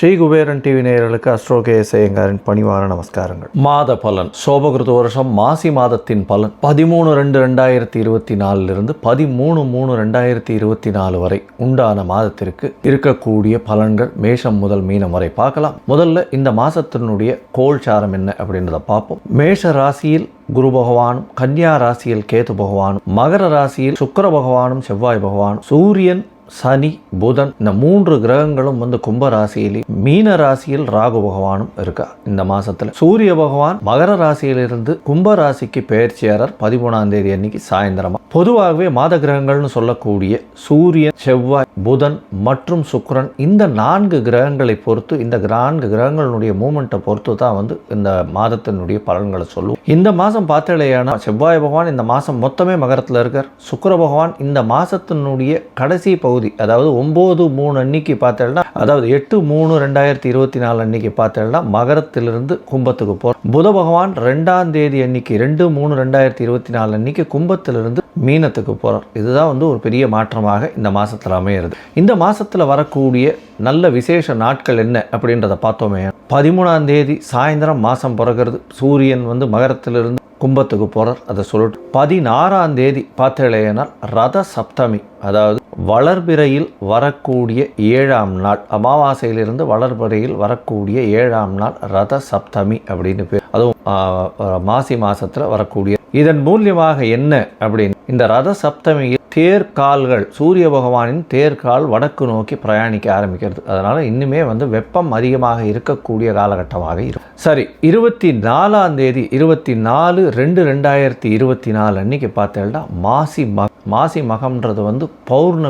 Sri Kuberan TV நேயர்களுக்கு astro K ஐயங்காரின் பணிவான நமஸ்காரங்கள். மாத பலன். சோபகிருத வருஷம் மாசி மாதத்தின் பலன். பதிமூணு ரெண்டு ரெண்டாயிரத்தி இருபத்தி நாலுலேருந்து பதிமூணு மூணு ரெண்டாயிரத்தி இருபத்தி நாலு வரை உண்டான மாதத்திற்கு இருக்கக்கூடிய பலன்கள் மேஷம் முதல் மீனம் வரை பார்க்கலாம். முதல்ல இந்த மாதத்தினுடைய கோல்சாரம் என்ன அப்படின்றத பார்ப்போம். மேஷ ராசியில் குரு பகவானும் கன்னியா ராசியில் கேது பகவானும் மகர ராசியில் சுக்கர பகவானும் செவ்வாய் பகவான் சூரியன் சனி புதன் இந்த மூன்று கிரகங்களும் வந்து கும்ப ராசியிலே மீன ராசியில் ராகு பகவானும் இருக்கா? இந்த மாசத்துல சூரிய பகவான் மகர ராசியிலிருந்து கும்ப ராசிக்கு பெயர்ச்சியாளர் பதிமூணாம் தேதி அன்னைக்கு சாயந்தரமா. பொதுவாகவே மாத கிரகங்கள்னு சொல்லக்கூடிய சூரியன் செவ்வாய் புதன் மற்றும் சுக்கரன் இந்த நான்கு கிரகங்களை பொறுத்து இந்த நான்கு கிரகங்களுடைய மூமெண்ட்டை பொறுத்து தான் வந்து இந்த மாதத்தினுடைய பலன்களை சொல்லுவோம் இந்த மாதம் பார்த்தலையான செவ்வாய் பகவான் இந்த மாதம் மொத்தமே மகரத்தில் இருக்கார். சுக்கர பகவான் இந்த மாதத்தினுடைய கடைசி பகுதி அதாவது ஒம்பது மூணு அன்னைக்கு பார்த்தேன்னா அதாவது எட்டு மூணு ரெண்டாயிரத்தி இருபத்தி நாலு அன்னைக்கு பார்த்தேன்னா மகரத்திலிருந்து கும்பத்துக்கு போகிறோம் புத பகவான் ரெண்டாம் தேதி அன்னைக்கு ரெண்டு மூணு ரெண்டாயிரத்தி இருபத்தி நாலு அன்னைக்கு கும்பத்திலிருந்து மீனத்துக்கு போகிறார் இதுதான் வந்து ஒரு பெரிய மாற்றமாக இந்த மாதத்தில் அமையிறது. இந்த மாதத்தில் வரக்கூடிய நல்ல விசேஷ நாட்கள் என்ன அப்படின்றத பார்த்தோமே. பதிமூணாம் தேதி சாயந்தரம் மாதம் பிறகுறது. சூரியன் வந்து மகரத்திலிருந்து கும்பத்துக்கு போகிறார் அதை சொல்லிட்டு பதினாறாம் தேதி பார்த்தேனால் ரத சப்தமி. அதாவது வளர்பிறையில் வரக்கூடிய ஏழாம் நாள். அமாவாசையிலிருந்து வளர்பிறையில் வரக்கூடிய ஏழாம் நாள் ரத சப்தமி அப்படின்னு பேர். அதுவும் மாசி மாசத்துல வரக்கூடிய. இதன் மூலியமாக என்ன அப்படின்னு. இந்த ரத சப்தமியில் தேர்கால்கள் சூரிய பகவானின் தேர்கால் வடக்கு நோக்கி பிரயாணிக்க ஆரம்பிக்கிறது. அதனால இன்னுமே வந்து வெப்பம் அதிகமாக இருக்கக்கூடிய காலகட்டமாக இருக்கும். சரி இருபத்தி நாலாம் தேதி இருபத்தி நாலு ரெண்டு ரெண்டாயிரத்தி இருபத்தி நாலு அன்னைக்கு பார்த்தேன்னா மாசி மக மாசி மகம்ன்றது வந்து பௌர்ணமி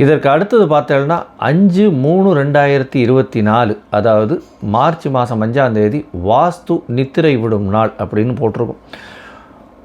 இதற்கு அடுத்தது பார்த்தோம்னா அஞ்சு மூணு ரெண்டாயிரத்தி இருபத்தி நாலு அதாவது மார்ச் மாதம் அஞ்சாம் தேதி வாஸ்து நித்திரை விடும் நாள் அப்படின்னு போட்டிருக்கோம்.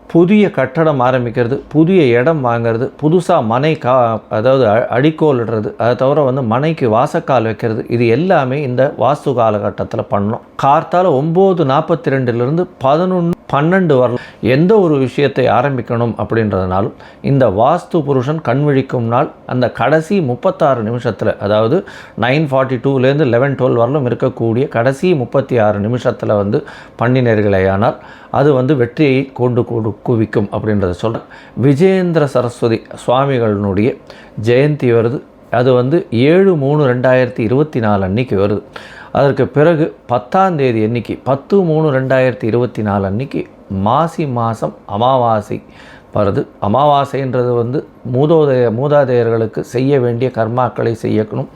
புதிய கட்டடம் ஆரம்பிக்கிறது புதிய இடம் வாங்குறது புதுசாக மனை கா அதாவது அ- அடிக்கோல் அதை தவிர வந்து மனைக்கு வாசக்கால் வைக்கிறது இது எல்லாமே இந்த வாஸ்து காலகட்டத்தில் பண்ணணும். கார்த்தால் ஒம்பது நாற்பத்தி ரெண்டுலேருந்து பதினொன்று பன்னெண்டு வரலாம் எந்த ஒரு விஷயத்தை ஆரம்பிக்கணும் அப்படின்றதுனாலும் இந்த வாஸ்து புருஷன் கண் விழிக்கும் நாள் அந்த கடைசி முப்பத்தாறு நிமிஷத்தில் அதாவது நைன் ஃபார்ட்டி டூலேருந்து லெவன் டுவெல் வரலும் இருக்கக்கூடிய கடைசி முப்பத்தி ஆறு நிமிஷத்தில் வந்து பண்ணினர்களேயானால் அது வந்து வெற்றியை கொண்டு கொடு குவிக்கும் அப்படின்றத சொல்கிறேன் விஜயேந்திர சரஸ்வதி சுவாமிகளினுடைய ஜெயந்தி வருது. அது வந்து ஏழு மூணு ரெண்டாயிரத்தி இருபத்தி நாலு அன்னைக்கு வருது. அதற்கு பிறகு பத்தாம் தேதி அன்னைக்கு பத்து மூணு ரெண்டாயிரத்தி இருபத்தி நாலு அன்னைக்கு மாசி மாதம் அமாவாசை வருது. அமாவாசைன்றது வந்து மூதோதய மூதாதையர்களுக்கு செய்ய வேண்டிய கர்மாக்களை செய்யணும்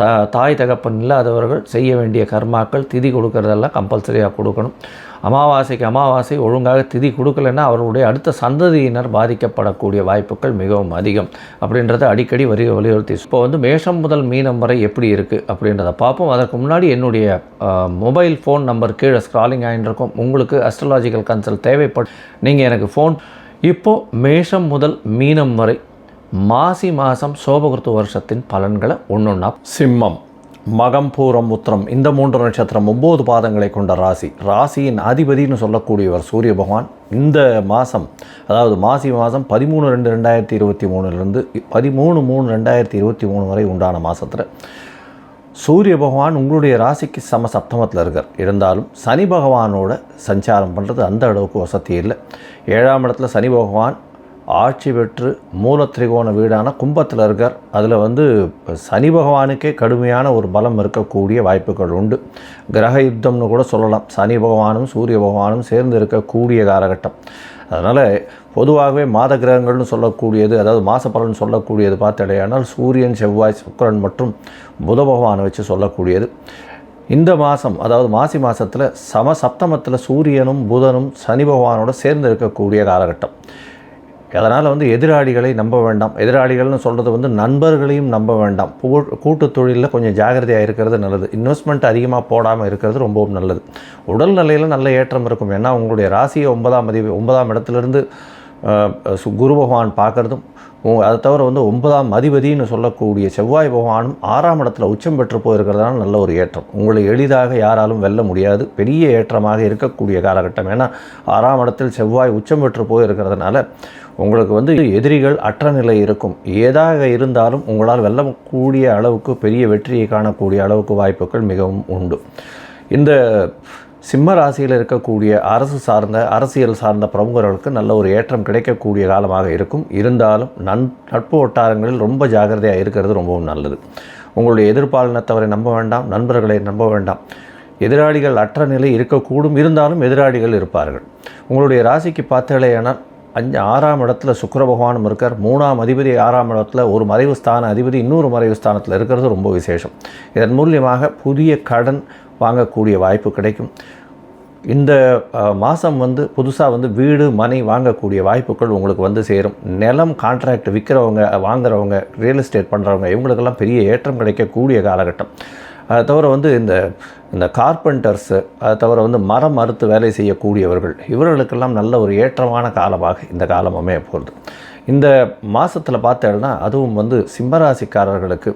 தா தாய் தகப்பன் இல்லாதவர்கள் செய்ய வேண்டிய கர்மாக்கள் திதி கொடுக்கறதெல்லாம் கம்பல்சரியாக கொடுக்கணும். அமாவாசைக்கு அமாவாசை ஒழுங்காக திதி கொடுக்கலன்னா அவர்களுடைய அடுத்த சந்ததியினர் பாதிக்கப்படக்கூடிய வாய்ப்புகள் மிகவும் அதிகம். அப்படின்றத அடிக்கடி வரி வலியுறுத்தி. இப்போ வந்து மேஷம் முதல் மீனம் வரை எப்படி இருக்குது அப்படின்றத பார்ப்போம். அதற்கு முன்னாடி என்னுடைய மொபைல் ஃபோன் நம்பர் கீழே ஸ்க்ராலிங் ஆகிட்டு உங்களுக்கு அஸ்ட்ராலாஜிக்கல் கன்சல்ட் தேவைப்படும் நீங்கள் எனக்கு ஃபோன் இப்போது மேஷம் முதல் மீனம் வரை மாசி மாதம் சோபகிருத்து வருஷத்தின் பலன்களை ஒன்றொன்னா சிம்மம் மகம் பூரம் உத்திரம் இந்த மூன்று நட்சத்திரம் ஒம்பது பாதங்களை கொண்ட ராசி. ராசியின் அதிபதினு சொல்லக்கூடியவர் சூரிய பகவான். இந்த மாதம் அதாவது மாசி மாதம் பதிமூணு ரெண்டு ரெண்டாயிரத்தி இருபத்தி மூணுலேருந்து பதிமூணு மூணு ரெண்டாயிரத்தி இருபத்தி மூணு வரை உண்டான மாதத்தில் சூரிய பகவான் உங்களுடைய ராசிக்கு சம சப்தமத்தில் இருக்கார். இருந்தாலும் சனி பகவானோட சஞ்சாரம் பண்ணுறது அந்த அளவுக்கு வசதி இல்லை. ஏழாம் இடத்துல சனி பகவான் ஆட்சி பெற்று மூல திரிகோண வீடான கும்பத்தில் இருக்கார். அதில் வந்து சனி பகவானுக்கே கடுமையான ஒரு பலம் இருக்கக்கூடிய வாய்ப்புகள் உண்டு. கிரக யுத்தம்னு கூட சொல்லலாம். சனி பகவானும் சூரிய பகவானும் சேர்ந்து இருக்கக்கூடிய காலகட்டம். அதனால் பொதுவாகவே மாத கிரகங்கள்னு சொல்லக்கூடியது அதாவது மாச பலன் சொல்லக்கூடியது பார்த்தடையானால் சூரியன் செவ்வாய் சுக்கரன் மற்றும் புத பகவானை வச்சு சொல்லக்கூடியது. இந்த மாதம் அதாவது மாசி மாதத்தில் சம சப்தமத்தில் சூரியனும் புதனும் சனி பகவானோட சேர்ந்து இருக்கக்கூடிய காலகட்டம். அதனால் வந்து எதிராளிகளை நம்ப வேண்டாம். எதிராளிகள்னு சொல்கிறது வந்து நண்பர்களையும் நம்ப வேண்டாம். கூ- கூட்டு தொழிலில் கொஞ்சம் ஜாகிரதையாக இருக்கிறது நல்லது. இன்வெஸ்ட்மெண்ட் அதிகமாக போடாமல் இருக்கிறது ரொம்பவும் நல்லது. உடல் நிலையில் நல்ல ஏற்றம் இருக்கும். ஏன்னா உங்களுடைய ராசியை ஒன்பதாம் அதிபதி ஒன்பதாம் இடத்துலேருந்து சு- குரு பகவான் பார்க்குறதும் அதை தவிர வந்து ஒன்பதாம் அதிபதினு சொல்லக்கூடிய செவ்வாய் பகவானும் ஆறாம் இடத்துல உச்சம் பெற்று போயிருக்கிறதுனால நல்ல ஒரு ஏற்றம். உங்களை எளிதாக யாராலும் வெல்ல முடியாது. பெரிய ஏற்றமாக இருக்கக்கூடிய காலகட்டம். ஏன்னா ஆறாம் இடத்தில் செவ்வாய் உச்சம் பெற்று போயிருக்கிறதுனால உங்களுக்கு வந்து எதிரிகள் அற்ற நிலை இருக்கும். ஏதாக இருந்தாலும் உங்களால் வெல்லக்கூடிய அளவுக்கு பெரிய வெற்றியை காணக்கூடிய அளவுக்கு வாய்ப்புகள் மிகவும் உண்டு. இந்த சிம்ம ராசியில் இருக்கக்கூடிய அரசு சார்ந்த அரசியல் சார்ந்த பிரமுகர்களுக்கு நல்ல ஒரு ஏற்றம் கிடைக்கக்கூடிய காலமாக இருக்கும். இருந்தாலும் நன் நட்பு வட்டாரங்களில் ரொம்ப ஜாகிரதையாக இருக்கிறது ரொம்பவும் நல்லது. உங்களுடைய எதிர்பாலினத்தவரை நம்ப வேண்டாம் நண்பர்களை நம்ப வேண்டாம். எதிராளிகள் அற்ற நிலை இருக்கக்கூடும். இருந்தாலும் எதிராளிகள் இருப்பார்கள். உங்களுடைய ராசிக்கு பார்த்தீங்களேனால் அஞ்சு ஆறாம் இடத்துல சுக்கர பகவானும் இருக்கார். மூணாம் அதிபதி ஆறாம் இடத்துல ஒரு மறைவு ஸ்தான அதிபதி இன்னொரு மறைவு ஸ்தானத்தில் இருக்கிறது ரொம்ப விசேஷம். இதன் மூலியமாக புதிய கடன் வாங்கக்கூடிய வாய்ப்பு கிடைக்கும். இந்த மாதம் வந்து புதுசாக வந்து வீடு மனை வாங்கக்கூடிய வாய்ப்புகள் உங்களுக்கு வந்து சேரும். நிலம் கான்ட்ராக்ட் விற்கிறவங்க வாங்குறவங்க ரியல் எஸ்டேட் பண்ணுறவங்க இவங்களுக்கெல்லாம் பெரிய ஏற்றம் கிடைக்கக்கூடிய காலகட்டம். அதை தவிர வந்து இந்த இந்த கார்பெண்டர்ஸு அதை தவிர வந்து மரம் மறுத்து வேலை செய்யக்கூடியவர்கள் இவர்களுக்கெல்லாம் நல்ல ஒரு ஏற்றமான காலமாக இந்த காலம் அமைய போகிறது இந்த மாதத்தில் பார்த்தேன்னா அதுவும் வந்து சிம்மராசிக்காரர்களுக்கு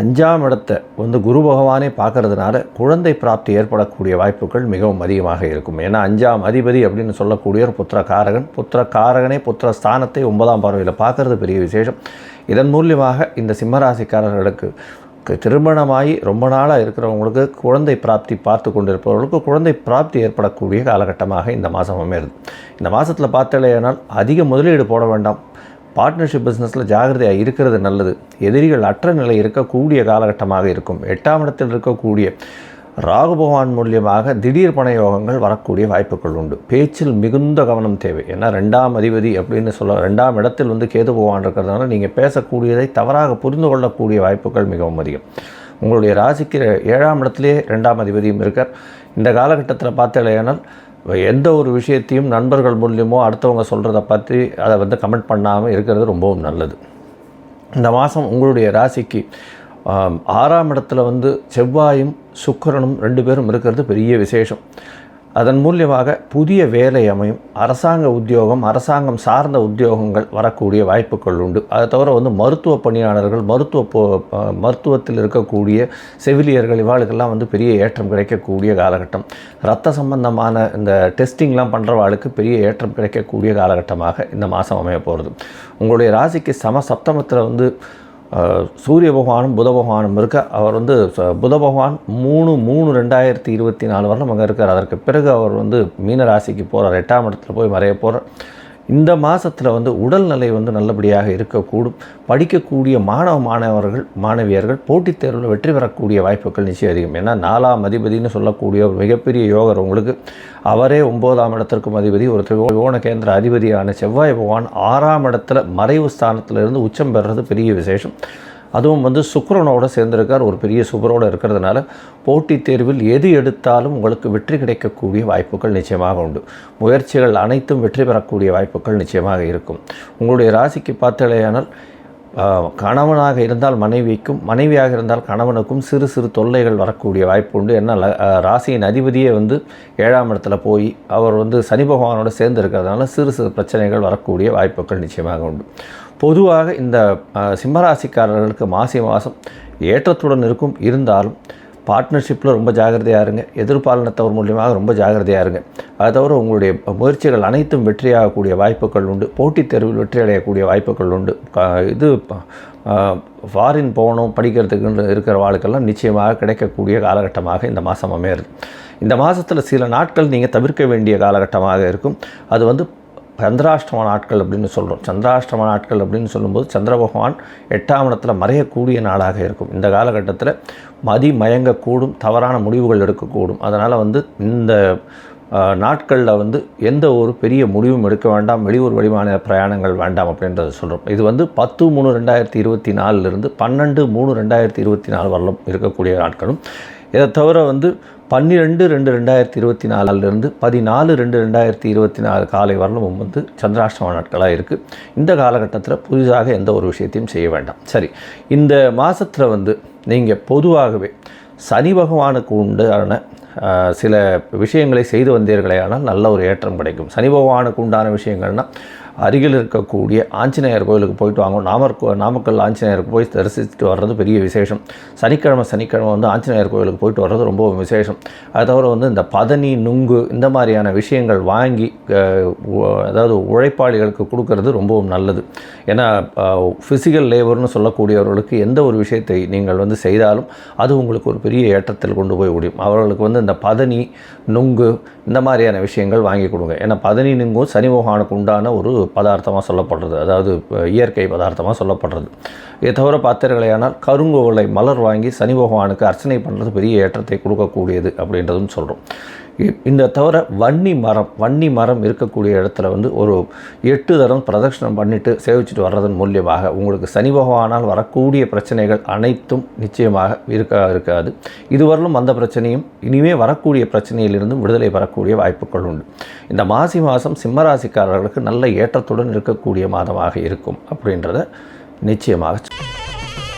அஞ்சாம் இடத்தை வந்து குரு பகவானே பார்க்கறதுனால குழந்தை பிராப்தி ஏற்படக்கூடிய வாய்ப்புகள் மிகவும் அதிகமாக இருக்கும். ஏன்னா அஞ்சாம் அதிபதி அப்படின்னு சொல்லக்கூடியவர் புத்திரகாரகன் புத்திரகாரகனே புத்திர ஸ்தானத்தை ஒன்பதாம் பார்வையில் பார்க்கறது பெரிய விசேஷம். இதன் மூலியமாக இந்த சிம்மராசிக்காரர்களுக்கு திருமணமாகி ரொம்ப நாளாக இருக்கிறவங்களுக்கு குழந்தை பிராப்தி பார்த்து கொண்டிருப்பவர்களுக்கு குழந்தை பிராப்தி ஏற்படக்கூடிய காலகட்டமாக இந்த மாதம் அமையிறது. இந்த மாதத்தில் பார்த்தலையானால் அதிக முதலீடு போட வேண்டாம். பார்ட்னர்ஷிப் பிஸ்னஸில் ஜாகிரதையாக இருக்கிறது நல்லது. எதிரிகள் அற்ற நிலை இருக்கக்கூடிய காலகட்டமாக இருக்கும். எட்டாம் இடத்தில் இருக்கக்கூடிய ராகு பகவான் மூலியமாக திடீர் பண யோகங்கள் வரக்கூடிய வாய்ப்புகள் உண்டு. பேச்சில் மிகுந்த கவனம் தேவை. ஏன்னா ரெண்டாம் அதிபதி அப்படின்னு சொல்ல ரெண்டாம் இடத்தில் வந்து கேது பகவான் இருக்கிறதுனால நீங்கள் பேசக்கூடியதை தவறாக புரிந்து கொள்ளக்கூடிய வாய்ப்புகள் மிகவும் அதிகம். உங்களுடைய ராசிக்கு ஏழாம் இடத்திலே ரெண்டாம் அதிபதியும் இருக்கார். இந்த காலகட்டத்தில் பார்த்தலையானால் எந்த ஒரு விஷயத்தையும் நண்பர்கள் மூலியமோ அடுத்தவங்க சொல்கிறத பற்றி அதை வந்து கமெண்ட் பண்ணாமல் இருக்கிறது ரொம்பவும் நல்லது. இந்த மாதம் உங்களுடைய ராசிக்கு ஆறாம் இடத்துல வந்து செவ்வாயும் சுக்கரனும் ரெண்டு பேரும் இருக்கிறது பெரிய விசேஷம். அதன் மூலியமாக புதிய வேலை அமையும். அரசாங்க உத்தியோகம் அரசாங்கம் சார்ந்த உத்தியோகங்கள் வரக்கூடிய வாய்ப்புகள் உண்டு. அதை தவிர வந்து மருத்துவ பணியாளர்கள் மருத்துவ மருத்துவத்தில் இருக்கக்கூடிய செவிலியர்கள் இவாளுக்கெல்லாம் வந்து பெரிய ஏற்றம் கிடைக்கக்கூடிய காலகட்டம். ரத்த சம்பந்தமான இந்த டெஸ்டிங்லாம் பண்ணுறவாளுக்கு பெரிய ஏற்றம் கிடைக்கக்கூடிய காலகட்டமாக இந்த மாதம் அமைய போகிறது உங்களுடைய ராசிக்கு சம சப்தமத்தில் வந்து சூரிய பகவானும் புத பகவானும் இருக்க அவர் வந்து புத பகவான் மூணு மூணு ரெண்டாயிரத்தி இருபத்தி நாலு வரலும் அங்கே இருக்கார். அதற்கு பிறகு அவர் வந்து மீனராசிக்கு போகிறார் எட்டாம் இடத்துல போய் மறைய போகிறார் இந்த மாதத்தில் வந்து உடல்நிலை வந்து நல்லபடியாக இருக்கக்கூடும். படிக்கக்கூடிய மாணவ மாணவர்கள் மாணவியர்கள் போட்டித் தேர்வில் வெற்றி பெறக்கூடிய வாய்ப்புகள் நிச்சயம் அதிகம். ஏன்னா நாலாம் அதிபதினு சொல்லக்கூடிய ஒரு மிகப்பெரிய யோகர் உங்களுக்கு. அவரே ஒம்போதாம் இடத்திற்கும் அதிபதி ஒரு திரிகோண கேந்திர அதிபதியான செவ்வாய் பகவான் ஆறாம் இடத்துல மறைவு ஸ்தானத்திலிருந்து உச்சம் பெறுறது பெரிய விசேஷம். அதுவும் வந்து சுக்கிரனோட சேர்ந்திருக்கார். ஒரு பெரிய சுக்கரோடு இருக்கிறதுனால போட்டித் தேர்வில் எது எடுத்தாலும் உங்களுக்கு வெற்றி கிடைக்கக்கூடிய வாய்ப்புகள் நிச்சயமாக உண்டு. முயற்சிகள் அனைத்தும் வெற்றி பெறக்கூடிய வாய்ப்புகள் நிச்சயமாக இருக்கும். உங்களுடைய ராசிக்கு பார்த்தாலேயானால் கணவனாக இருந்தால் மனைவிக்கும் மனைவியாக இருந்தால் கணவனுக்கும் சிறு சிறு தொல்லைகள் வரக்கூடிய வாய்ப்பு உண்டு. ஏன்னா ராசியின் அதிபதியே வந்து ஏழாம் இடத்துல போய் அவர் வந்து சனி பகவானோடு சேர்ந்து இருக்கிறதுனால சிறு சிறு பிரச்சனைகள் வரக்கூடிய வாய்ப்புகள் நிச்சயமாக உண்டு. பொதுவாக இந்த சிம்மராசிக்காரர்களுக்கு மாசி மாதம் ஏற்றத்துடன் இருக்கும். இருந்தாலும் பார்ட்னர்ஷிப்பில் ரொம்ப ஜாகிரதையாக இருங்க. எதிர்பாலனத்தவர் மூலியமாக ரொம்ப ஜாகிரதையாக இருங்க. அதை தவிர உங்களுடைய முயற்சிகள் அனைத்தும் வெற்றியாகக்கூடிய வாய்ப்புகள் உண்டு. போட்டித் தேர்வில் வெற்றி அடையக்கூடிய வாய்ப்புகள் உண்டு. இது ஃபாரின் போகணும் படிக்கிறதுக்குன்னு இருக்கிற வாழ்க்கெல்லாம் நிச்சயமாக கிடைக்கக்கூடிய காலகட்டமாக இந்த மாதம் அமையிறது இந்த மாதத்தில் சில நாட்கள் நீங்கள் தவிர்க்க வேண்டிய காலகட்டமாக இருக்கும். அது வந்து சந்திராஷ்டம நாட்கள் அப்படின்னு சொல்கிறோம் சந்திராஷ்டம நாட்கள் அப்படின்னு சொல்லும்போது சந்திர பகவான் எட்டாம் இடத்துல மறையக்கூடிய நாளாக இருக்கும். இந்த காலகட்டத்தில் மதி மயங்கக்கூடும் தவறான முடிவுகள் எடுக்கக்கூடும். அதனால் வந்து இந்த நாட்களில் வந்து எந்த ஒரு பெரிய முடிவும் எடுக்க வேண்டாம் வெளியூர் வெளிமாநில பிரயாணங்கள் வேண்டாம் அப்படின்றத சொல்கிறோம் இது வந்து பத்து மூணு ரெண்டாயிரத்தி இருபத்தி நாலுலேருந்து பன்னெண்டு மூணு ரெண்டாயிரத்தி இருபத்தி நாலு வரலும் இருக்கக்கூடிய நாட்களும். இதை தவிர வந்து பன்னிரெண்டு ரெண்டு ரெண்டாயிரத்தி இருபத்தி நாலுலேருந்து பதினாலு ரெண்டு ரெண்டாயிரத்தி இருபத்தி நாலு காலை வரலும் வந்து சந்திராஷ்டம நாட்களாக இருக்குது இந்த காலகட்டத்தில் புதிதாக எந்த ஒரு விஷயத்தையும் செய்ய வேண்டாம். சரி இந்த மாதத்தில் வந்து நீங்கள் பொதுவாகவே சனி பகவானுக்கு உண்டான சில விஷயங்களை செய்து வந்தீர்களேயானால் நல்ல ஒரு ஏற்றம் கிடைக்கும். சனி பகவானுக்கு உண்டான விஷயங்கள்னால் அருகில் இருக்கக்கூடிய ஆஞ்சநேயர் கோயிலுக்கு போயிட்டு வாங்க நாமர் நாமக்கல் ஆஞ்சநேயருக்கு போய் தரிசிச்சுட்டு வர்றது பெரிய விசேஷம். சனிக்கிழமை சனிக்கிழமை வந்து ஆஞ்சநேயர் கோயிலுக்கு போயிட்டு வர்றது ரொம்ப விசேஷம். அது தவிர வந்து இந்த பதனி நுங்கு இந்த மாதிரியான விஷயங்கள் வாங்கி அதாவது உழைப்பாளிகளுக்கு கொடுக்கறது ரொம்பவும் நல்லது. ஏன்னா ஃபிசிக்கல் லேபர்னு சொல்லக்கூடியவர்களுக்கு எந்த ஒரு விஷயத்தை நீங்கள் வந்து செய்தாலும் அது உங்களுக்கு ஒரு பெரிய ஏற்றத்தில் கொண்டு போய் முடியும் அவர்களுக்கு வந்து இந்த பதனி நுங்கு இந்த மாதிரியான விஷயங்கள் வாங்கி கொடுங்க. ஏன்னா பதனி நுங்கும் சனி பகவானுக்கு உண்டான ஒரு பதார்த்தமாக சொல்லப்படுறது. அதாவது இயற்கை பதார்த்தமாக சொல்லப்படுறது. இதை தவிர பார்த்தீர்களேயானால் கருங்கோலை மலர் வாங்கி சனி பகவானுக்கு அர்ச்சனை பண்ணுறது பெரிய ஏற்றத்தை கொடுக்கக்கூடியது அப்படின்றதும் சொல்கிறோம் இந்த தவிர வன்னி மரம் வன்னி மரம் இருக்கக்கூடிய இடத்துல வந்து ஒரு எட்டு தரம் பிரதட்சணம் பண்ணிட்டு சேவிச்சுட்டு வர்றதன் மூலியமாக உங்களுக்கு சனி பகவானால் வரக்கூடிய பிரச்சனைகள் அனைத்தும் நிச்சயமாக இருக்க இருக்காது. இதுவரையிலும் அந்த பிரச்சனையும் இனிமே வரக்கூடிய பிரச்சனையிலிருந்தும் விடுதலை பெறக்கூடிய வாய்ப்புகள் உண்டு. இந்த மாசி மாதம் சிம்மராசிக்காரர்களுக்கு நல்ல ஏற்றத்துடன் இருக்கக்கூடிய மாதமாக இருக்கும் அப்படின்றத நிச்சயமாக